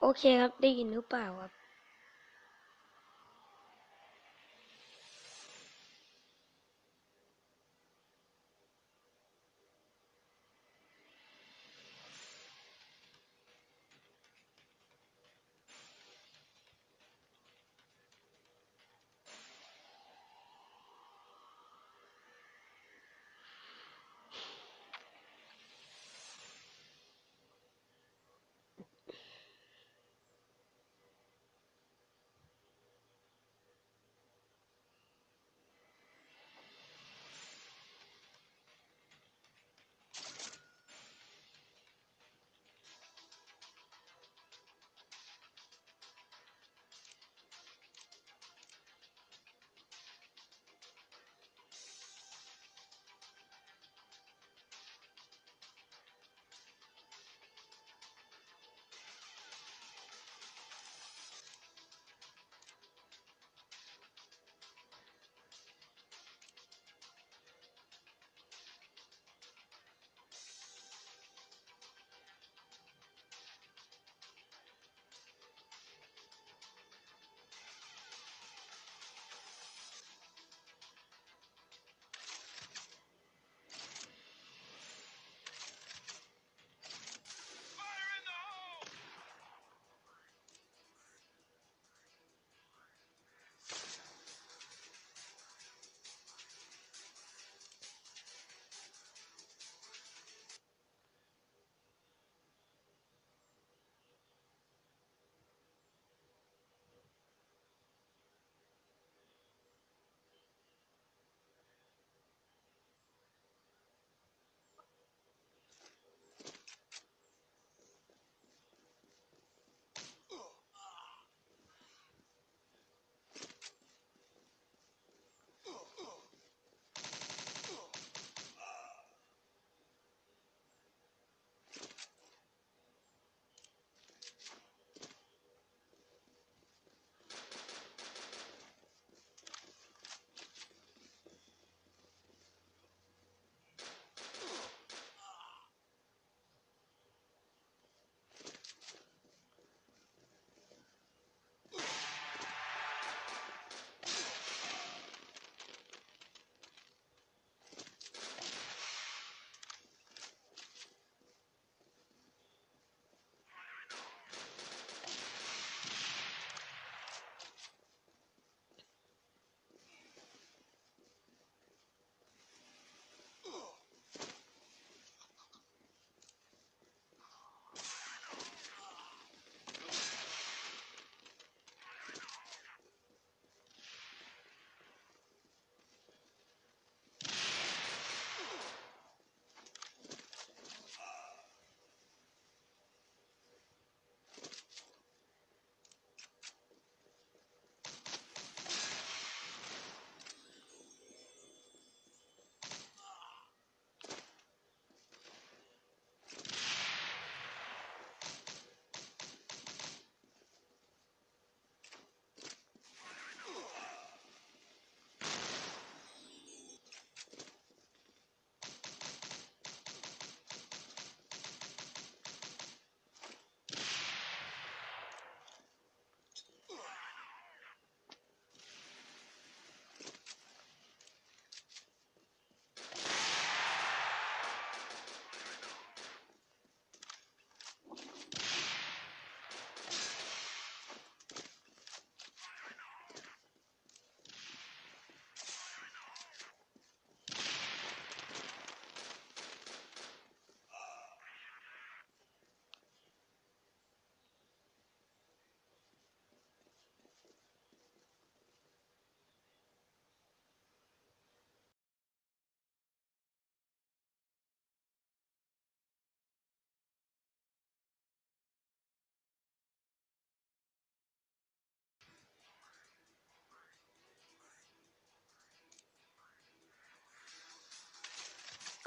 โอเคครับ ได้ยินหรือเปล่าครับ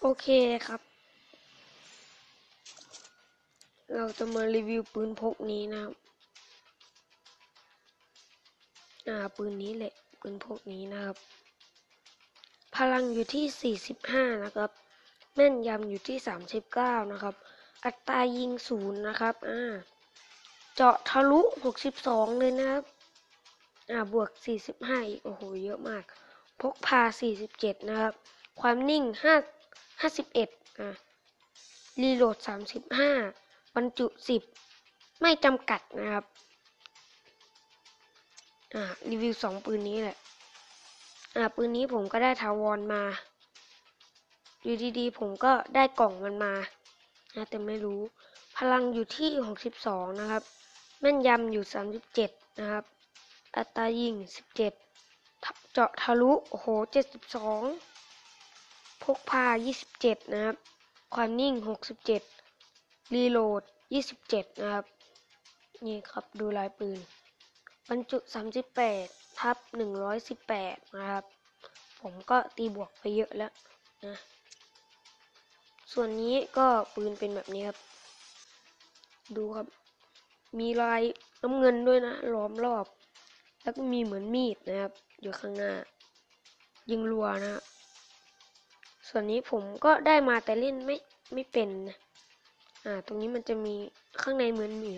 โอเคครับ เราจะมารีวิวปืนพกนี้นะครับอ่าปืนนี้แหละปืนพกนี้นะครับ พลังอยู่ที่ 45 นะครับ แม่นยำอยู่ที่ 39 นะครับ อัตรายิงศูนย์นะครับอ่าเจาะทะลุ 62 เลยนะครับอ่าบวก 45 อีก โอ้โห เยอะมาก พกพา 47 นะครับ ความนิ่ง 5 51อ่ารีโหลด35บห้าบรรจุ10ไม่จำกัดนะครับ อ่า รีวิว2ปืนนี้แหละ อ่า ปืนนี้ผมก็ได้ทาวรมา อยู่ดีๆ ผมก็ได้กล่องมันมานะแต่ไม่รู้ พลังอยู่ที่62นะครับ แม่นยำอยู่37นะครับ อัตรายิง17ทับเจาะทะลุ โอ้โห72 พกพา 27 นะครับ ความนิ่ง 67 รีโหลด 27 นะครับ นี่ครับดูลายปืน บรรจุ 38 ทับ 118 นะครับ ผมก็ตีบวกไปเยอะแล้วนะ ส่วนนี้ก็ปืนเป็นแบบนี้ครับ ดูครับ มีลายน้ำเงินด้วยนะล้อมรอบ แล้วก็มีเหมือนมีดนะครับ อยู่ข้างหน้า ยิงรัวนะฮะ ส่วนนี้ผมก็ได้มาแต่เล่นไม่ไม่เป็นนะอ่า ตรงนี้มันจะมีข้างในเหมือนมี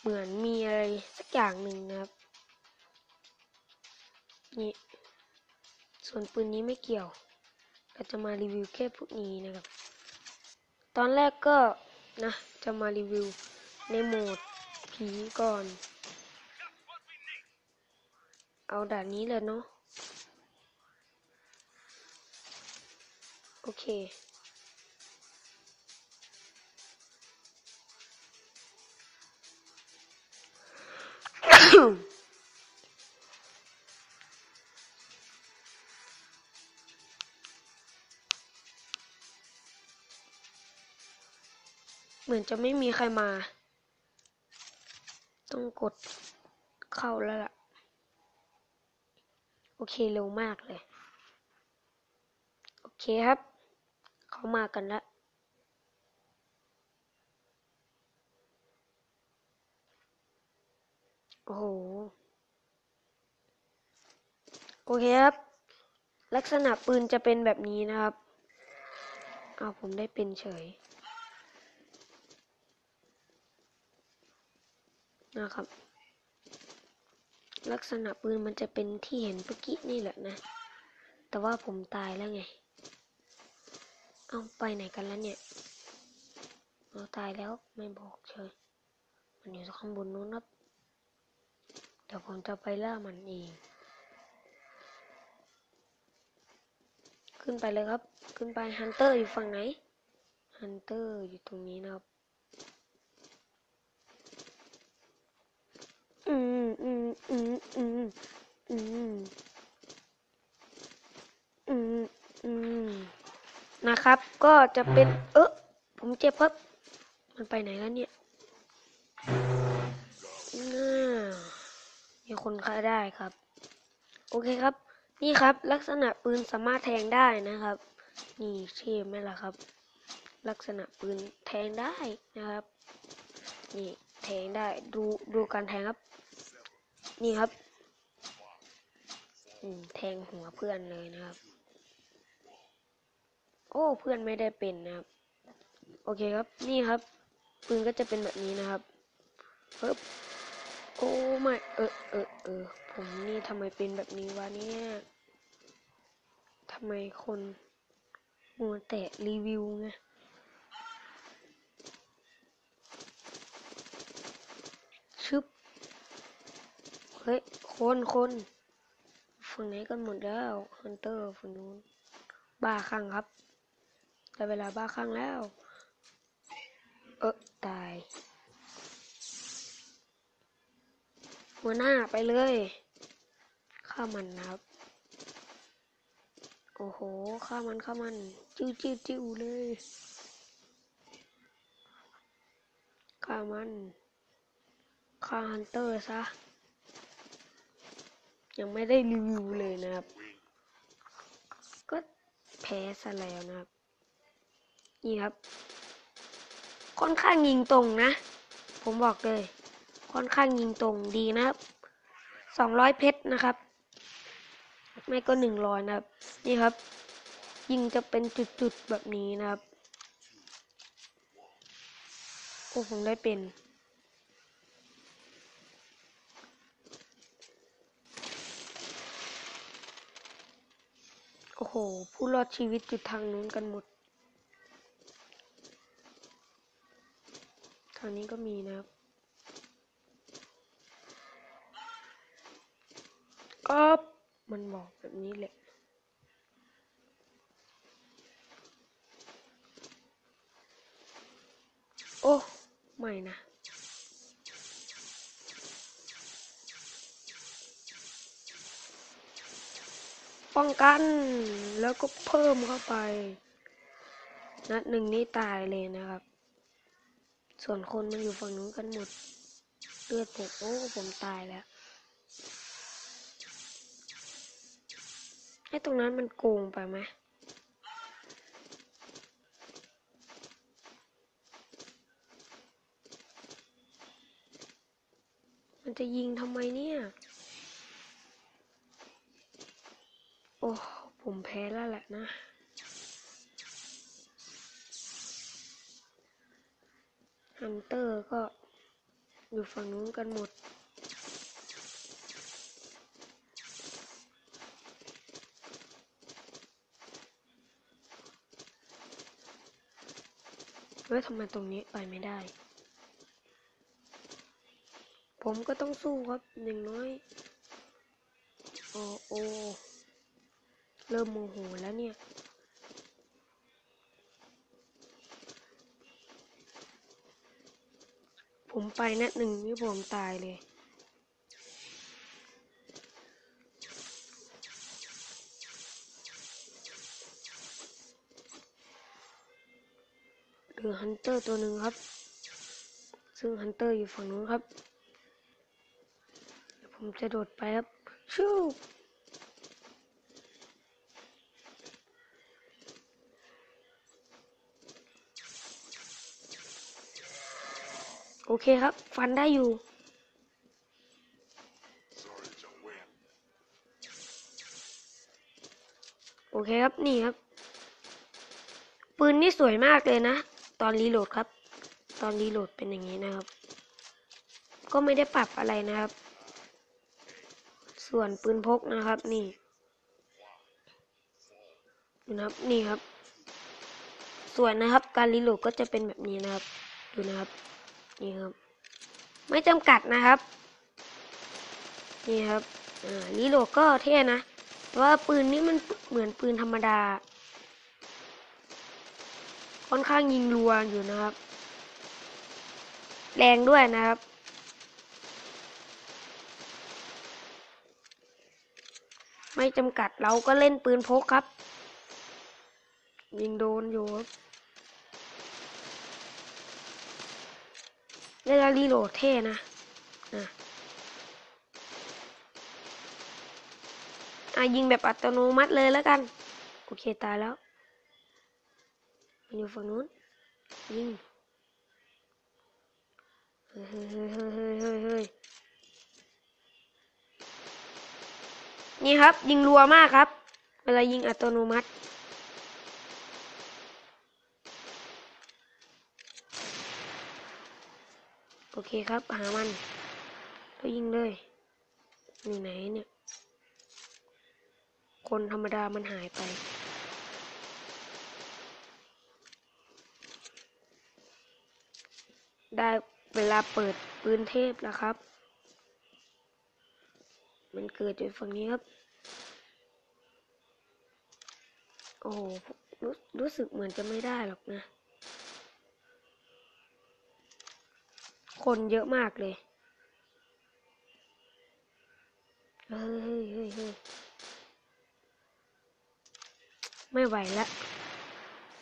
เหมือนมีอะไรสักอย่างหนึ่งนะครับ นี่ส่วนปืนนี้ไม่เกี่ยวเราจะมารีวิวแค่พวกนี้นะครับ ตอนแรกก็นะจะมารีวิวในโหมดผีก่อน เอาด่านนี้เลยเนาะ โอเค เหมือนจะไม่มีใครมา ต้องกดเข้าแล้วล่ะ โอเคเร็วมากเลย โอเคครับ เขามากันแล้วโอ้โห โอเคครับ ลักษณะปืนจะเป็นแบบนี้นะครับ เอาผมได้เป็นเฉย นะครับ ลักษณะปืนมันจะเป็นที่เห็นเมื่อกี้นี่แหละนะ แต่ว่าผมตายแล้วไง เอาไปไหนกันแล้วเนี่ยเอาตายแล้วไม่บอกเฉยมันอยู่ข้างบนนู้นครับ เดี๋ยวผมจะไปล่ามันเอง ขึ้นไปเลยครับ ขึ้นไปฮันเตอร์อยู่ฝั่งไหน ฮันเตอร์อยู่ตรงนี้นะครับ อืมอืมอืมอืมอืมอืมอืม นะครับ ก็จะเป็น เออผมเจ็บครับ มันไปไหนแล้วเนี่ยน่ามีคนฆ่าได้ครับ โอเคครับ นี่ครับ ลักษณะปืนสามารถแทงได้นะครับ นี่เท่ไหมล่ะครับ ลักษณะปืนแทงได้นะครับ นี่แทงได้ดูดูการแทงครับ นี่ครับอืมแทงหัวเพื่อนเลยนะครับ โอ้เพื่อนไม่ได้เป็นนะครับ โอเคครับนี่ครับปืนก็จะเป็นแบบนี้นะครับเฮ้ยโอ้ไม่เออเออเออผมนี่ทำไมเป็นแบบนี้วะเนี่ยทำไมคนมัวแต่รีวิวไงชึบเฮ้ยคนคนฝั่งไหนกันหมดแล้วฮันเตอร์ฝั่งนู้นบ้าคลั่งครับ ได้เวลาบ้าคลั่งแล้ว เออตาย หัวหน้าไปเลยฆ่ามันนะครับโอ้โหฆ่ามันฆ่ามัน จิ้วจิ้วจิ้วเลยฆ่ามันฆ่าฮันเตอร์ซะ ยังไม่ได้รีวิวเลยนะครับ ก็แพ้ซะแล้วนะครับ นี่ครับ ค่อนข้างยิงตรงนะ ผมบอกเลย ค่อนข้างยิงตรงดีนะครับสองร้อยเพชรนะครับ ไม่ก็หนึ่งร้อยนะครับ นี่ครับ ยิงจะเป็นจุดๆแบบนี้นะครับโอ้ผมได้เป็น โอ้โห ผู้รอดชีวิตจุดทางนู้นกันหมด ทางนี้ก็มีนะครับ ก็มันบอกแบบนี้แหละโอ้ไม่นะป้องกันแล้วก็เพิ่มเข้าไป นัดหนึ่งนี่ตายเลยนะครับ ส่วนคนมันอยู่ฝั่งนู้นกันหมด เลือดผมโอ้ผมตายแล้ว ไอ้ตรงนั้นมันโกงไปไหมมันจะยิงทำไมเนี่ย โอ้ ผมแพ้แล้วแหละนะ ฮันเตอร์ก็อยู่ฝั่งนู้นกันหมด เฮ้ยทำไมตรงนี้ไปไม่ได้ ผมก็ต้องสู้ครับอย่างน้อย โอ้โอเริ่มโมโหแล้วเนี่ย ผมไปนัดหนึ่งนี่ผมตายเลยเหลือฮันเตอร์ตัวหนึ่งครับ ซึ่งฮันเตอร์อยู่ฝั่งนู้นครับ ผมจะโดดไปครับ ชู้ โอเคครับ ฟันได้อยู่ โอเคครับนี่ครับ ปืนนี่สวยมากเลยนะ ตอนรีโหลดครับ ตอนรีโหลดเป็นอย่างนี้นะครับ ก็ไม่ได้ปรับอะไรนะครับ ส่วนปืนพกนะครับนี่ดูนะครับนี่ครับ ส่วนนะครับ การรีโหลดก็จะเป็นแบบนี้นะครับ ดูนะครับ นี่ครับ ไม่จำกัดนะครับ นี่ครับรีโหลดก็เท่นะแต่ว่าปืนนี้มันเหมือนปืนธรรมดา ค่อนข้างยิงรัวอยู่นะครับ แรงด้วยนะครับไม่จำกัดเราก็เล่นปืนพกครับ ยิงโดนอยู่ครับ เวลารีโหลดเท่นะนะอะยิงแบบอัตโนมัติเลยแล้วกัน โอเคตายแล้ว มันอยู่ฝั่งนู้น ยิง เฮ้ยเฮ้ยเฮ้ยเฮ้ยเฮ้ยนี่ครับ ยิงรัวมากครับ เวลายิงอัตโนมัติ โอเคครับ หามันแล้วยิงเลย นี่ไหนเนี่ย คนธรรมดามันหายไป ได้เวลาเปิดปืนเทพแล้วครับ มันเกิดอยู่ฝั่งนี้ครับ โอ้โหรู้รู้สึกเหมือนจะไม่ได้หรอกนะ คนเยอะมากเลย เฮ้ยเฮ้ยเฮ้ยไม่ไหวแล้ว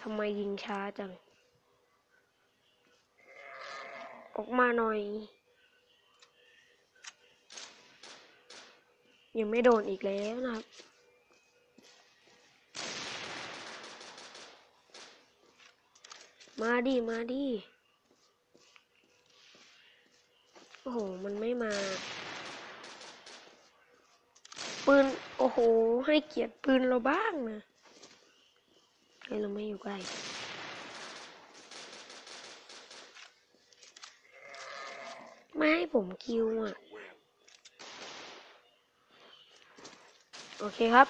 ทำไมยิงช้าจัง ออกมาหน่อย ยังไม่โดนอีกแล้วนะครับมาดิ มาดิ โอ้โห มันไม่มา ปืน โอ้โห ให้เกียรติปืนเราบ้างนะให้เราไม่อยู่ใกล้ไม่ให้ผมคิวอะ โอเคครับ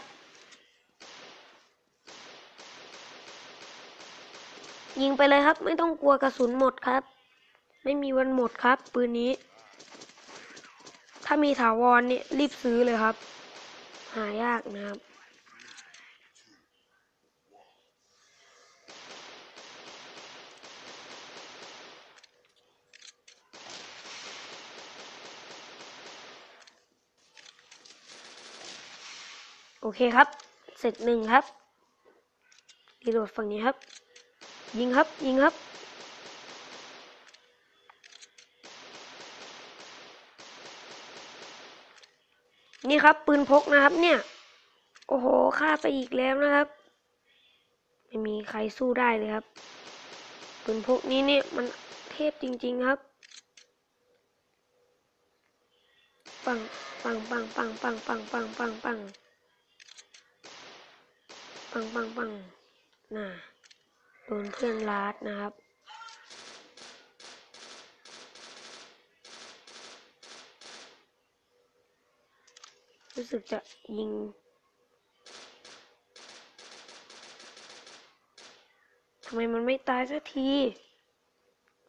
ยิงไปเลยครับ ไม่ต้องกลัวกระสุนหมดครับ ไม่มีวันหมดครับ ปืนนี้ ถ้ามีถาวรเนี่ยรีบซื้อเลยครับ หายากนะครับโอเคครับ เสร็จหนึ่งครับ รีโหลดฝั่งนี้ครับ ยิงครับ ยิงครับ นี่ครับ ปืนพกนะครับ เนี่ย โอ้โหฆ่าไปอีกแล้วนะครับ ไม่มีใครสู้ได้เลยครับ ปืนพกนี้เนี่ยมันเทพจริง ๆครับปังปังปังปังปังปังปังปังปังปังปังปังน่ะโดนเพื่อนลาดนะครับ รู้สึกจะยิง ทำไมมันไม่ตายสักที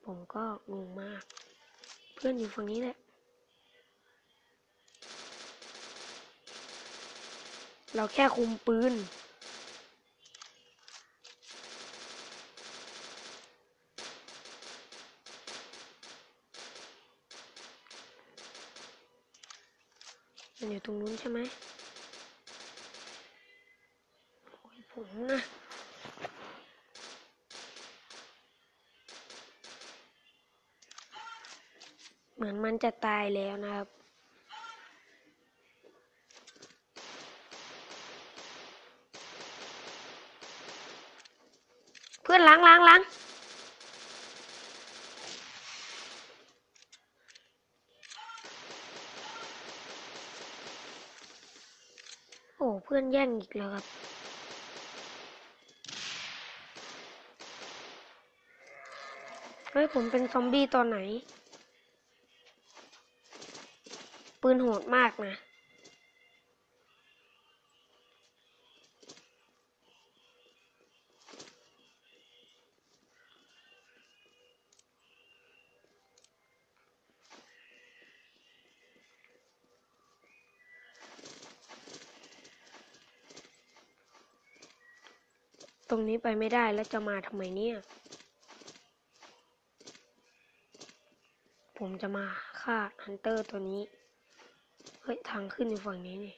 ผมก็งงมาก เพื่อนอยู่ฝั่งนี้แหละ เราแค่คุมปืน อยู่ตรงนู้นใช่ไหมโอ้ยผมนะเหมือนมันจะตายแล้วนะครับ เพื่อนล้างล้างล้าง โอ้เพื่อนแย่งอีกแล้วครับ เฮ้ย ผมเป็นซอมบี้ตอนไหน ปืนโหดมากนะ นี้ไปไม่ได้แล้วจะมาทำไมเนี่ย ผมจะมาฆ่าฮันเตอร์ตัวนี้ เฮ้ย ทางขึ้นอยู่ฝั่งนี้นี่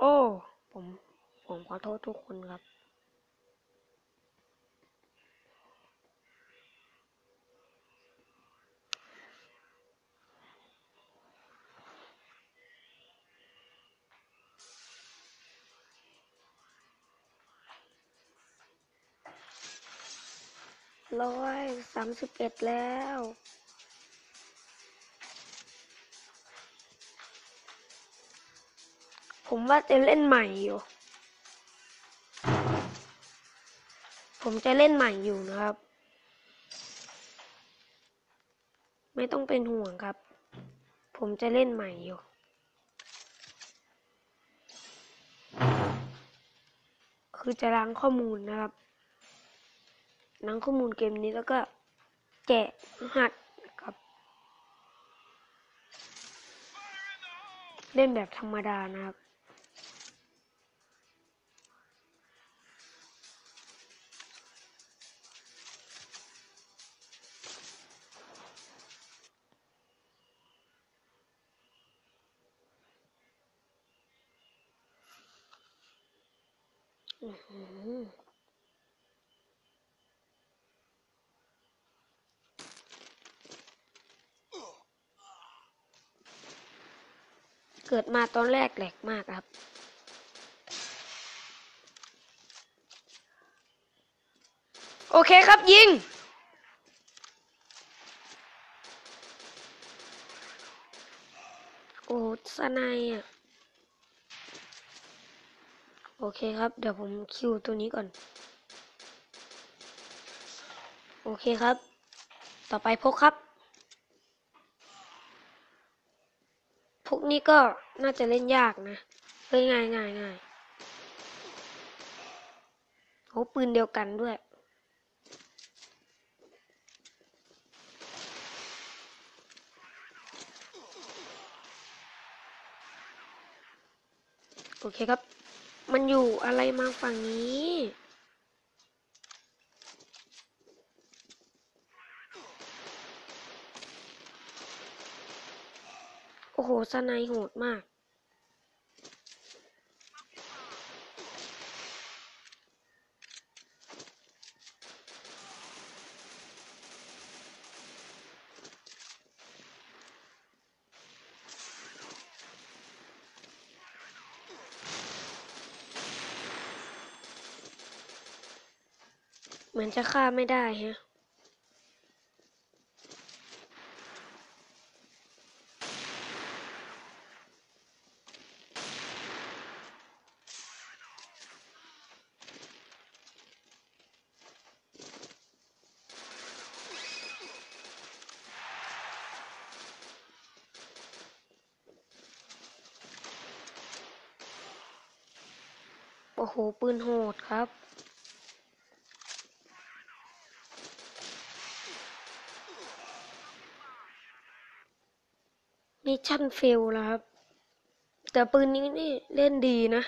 โอ้ ผม ผมขอโทษทุกคนครับ ร้อยสามสิบเอ็ดแล้วผมว่าจะเล่นใหม่อยู่ ผมจะเล่นใหม่อยู่นะครับ ไม่ต้องเป็นห่วงครับ ผมจะเล่นใหม่อยู่ คือจะล้างข้อมูลนะครับ ล้างข้อมูลเกมนี้แล้วก็แจกรหัสครับ เล่นแบบธรรมดานะครับอือ เกิดมาตอนแรกแหลกมากครับ โอเคครับยิง โอ้สนายอะ โอเคครับ เดี๋ยวผมคิวตัวนี้ก่อน โอเคครับ ต่อไปพกครับ พวกนี้ก็น่าจะเล่นยากนะเฮ้ยง่ายง่ายง่ายโอ้ปืนเดียวกันด้วย โอเคครับ มันอยู่อะไรมาฝั่งนี้ โหสไนโหดมาก เหมือนจะฆ่าไม่ได้ฮะ โหปืนโหดครับ มิชชั่นเฟลแล้วครับ แต่ปืนนี้นี่เล่นดีนะ